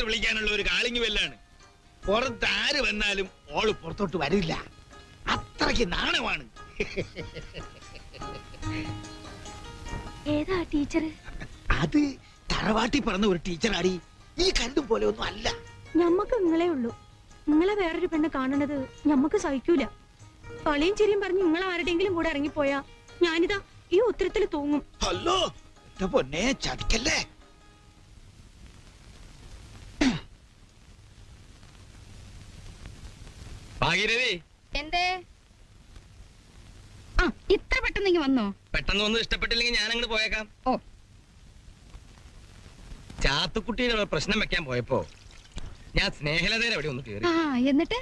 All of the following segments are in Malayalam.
പുറത്തോട്ട് വിളിക്കാനുള്ള ഒരു കാളിങ് വെല്ലാണ്. പുറത്ത് ആര് വന്നാലും ഓൾ പുറത്തോട്ട് വരില്ല. അത്രയ്ക്ക് നാണമാണ്. ഏതാ ടീച്ചർ അത് തറവാട്ടി പറഞ്ഞ ഒരു ടീച്ചറാടി. ഈ കണ്ടും പോലെ ഒന്നും അല്ല. ഞമ്മക്ക് നിങ്ങളെ ഉള്ളൂ. നിങ്ങളെ വേറൊരു പെണ്ണ് കാണണത് ഞമ്മക്ക് സഹിക്കൂല. കളിയും ചിരിയും പറഞ്ഞ് നിങ്ങൾ ആരുടെയെങ്കിലും കൂടെ ഇറങ്ങിപ്പോയാ ഞാനിതാ ഈ ഉത്തരത്തിൽ തൂങ്ങും. ഹലോ പൊന്നെ ചതിക്കല്ലേ? ഭാഗീരഥി. എന്തേ? ആ ഇത്ര പെട്ടെന്ന് ഇങ്ങ് വന്നോ? പെട്ടെന്ന് ഒന്നും ഇഷ്ടപ്പെട്ടില്ലെങ്കിൽ ഞാൻ അങ്ങോട്ട് പോയേക്കാം. ഓ. ചാത്തുക്കുട്ടിയുടെ പ്രശ്നം വെക്കാൻ പോയപ്പോ ഞാൻ സ്നേഹലതയുടെ അവിടെ ഒന്ന് കേറി. ആ എന്നിട്ട്?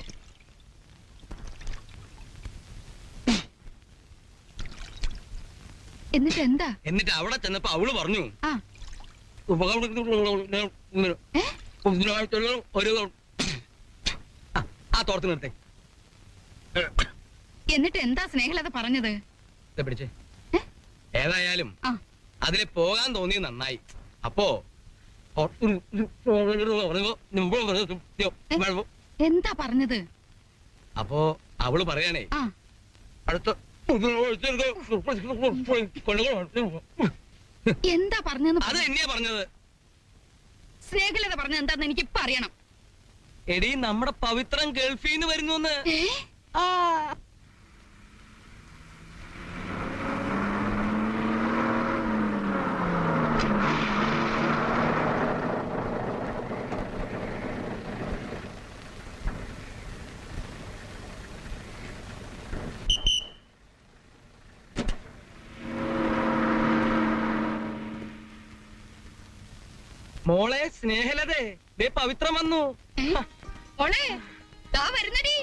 എന്നിട്ട് എന്താ? എന്നിട്ട് അവിടെ ചെന്നപ്പോ അവൾ പറഞ്ഞു ആ. ഏ? ഒരു ആ തോർത്ത് നിർത്തേ. എന്നിട്ട് എന്താ സ്നേഹലത പറഞ്ഞത് പിടിച്ചേ? ഏതായാലും അതിലെ പോകാൻ തോന്നി നന്നായി അപ്പോ എന്താ പറഞ്ഞത് അപ്പോ അവൾ പറയണേ അടുത്ത എന്താ പറഞ്ഞത് അത് എന്നെയാ പറഞ്ഞത് സ്നേഹലത പറഞ്ഞത് എന്താന്ന് എനിക്ക് ഇപ്പൊ അറിയണം എടീ നമ്മുടെ പവിത്രം ഗൾഫിന്ന് വരുന്നു ഏ? മോളെ സ്നേഹലതേ പവിത്രം വന്നു ദാ വരുന്നടി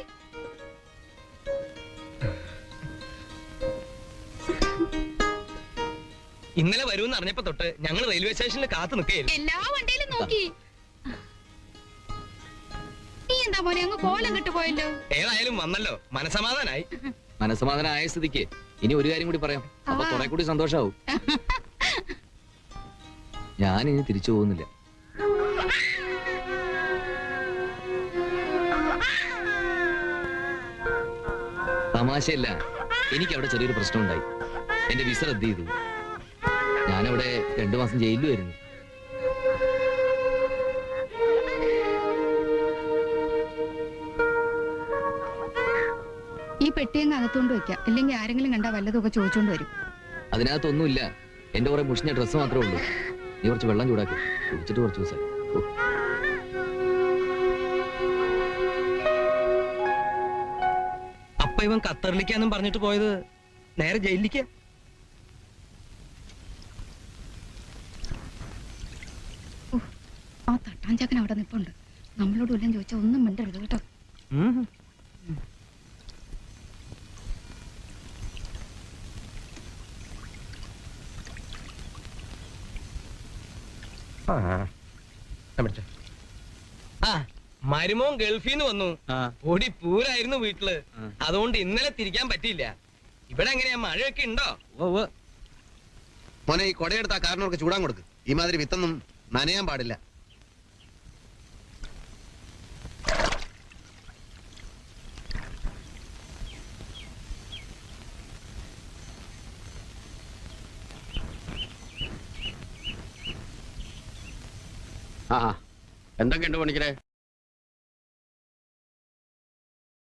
ഇന്നലെ വരുമെന്ന് അറിഞ്ഞപ്പോ തൊട്ട് ഞങ്ങൾ റെയിൽവേ സ്റ്റേഷനിൽ കാത്തു നിൽക്കുകയായിരുന്നു എല്ലാ വണ്ടിയിലും നോക്കി. നീ എന്താ മോനെ അങ്ങ് കോലം കിട്ടുപോയല്ലോ ഏതായാലും വന്നല്ലോ. മനസമാധാനായി മനസ്സമാധാനമായ സ്ഥിതിക്ക്. ഇനി ഒരു കാര്യം കൂടി പറയാം. അപ്പൊ. കുറെ കൂടി സന്തോഷാവും. ഞാൻ ഇനി തിരിച്ചു പോകുന്നില്ല. തമാശയല്ല. എനിക്ക് അവിടെ ചെറിയൊരു പ്രശ്നം ഉണ്ടായി എന്റെ വിസ റദ്ദ് ചെയ്തു. ഞാനവിടെ രണ്ടു മാസം ജയിലിൽ വരുന്നു. ഈ പെട്ടിയങ്ങ് അകത്തോണ്ട് വെക്കാം? ഇല്ലെങ്കിൽ ആരെങ്കിലും കണ്ടാ വല്ലതൊക്കെ ചോദിച്ചോണ്ട് വരും. അതിനകത്തൊന്നുമില്ല. എന്റെ കുറെ മുഷിഞ്ഞ ഡ്രസ്സ് മാത്രമേ ഉള്ളൂ. നീ കുറച്ച് വെള്ളം ചൂടാക്കി. കുടിച്ചിട്ട് കുറച്ച് ദിവസം അപ്പൊ ഇവൻ ഖത്തറിലേക്കാന്നും പറഞ്ഞിട്ട് പോയത് നേരെ ജയിലിലേക്ക്? ആ അവിടെ നിപ്പുണ്ട്. നമ്മളോട് വല്ലതും ചോദിച്ചാൽ ഒന്നും മിണ്ടരുത് കേട്ടോ. ആ മരുമോൻ ഗൾഫിൽ നിന്ന് വന്നു ഓടി പൂരായിരുന്നു വീട്ടിൽ. അതുകൊണ്ട് ഇന്നലെ തിരിക്കാൻ പറ്റിയില്ല. ഇവിടെ എങ്ങനെയാ മഴയൊക്കെ ഉണ്ടോ? മോനെ ഈ കൊടയെടുത്ത ആ കാരണവർക്ക് ചൂടാൻ കൊടുക്ക്. ഈ മാതിരി വിത്തൊന്നും നനയാൻ പാടില്ല. ആ എന്തൊക്കെയുണ്ട് പണിക്കരെ?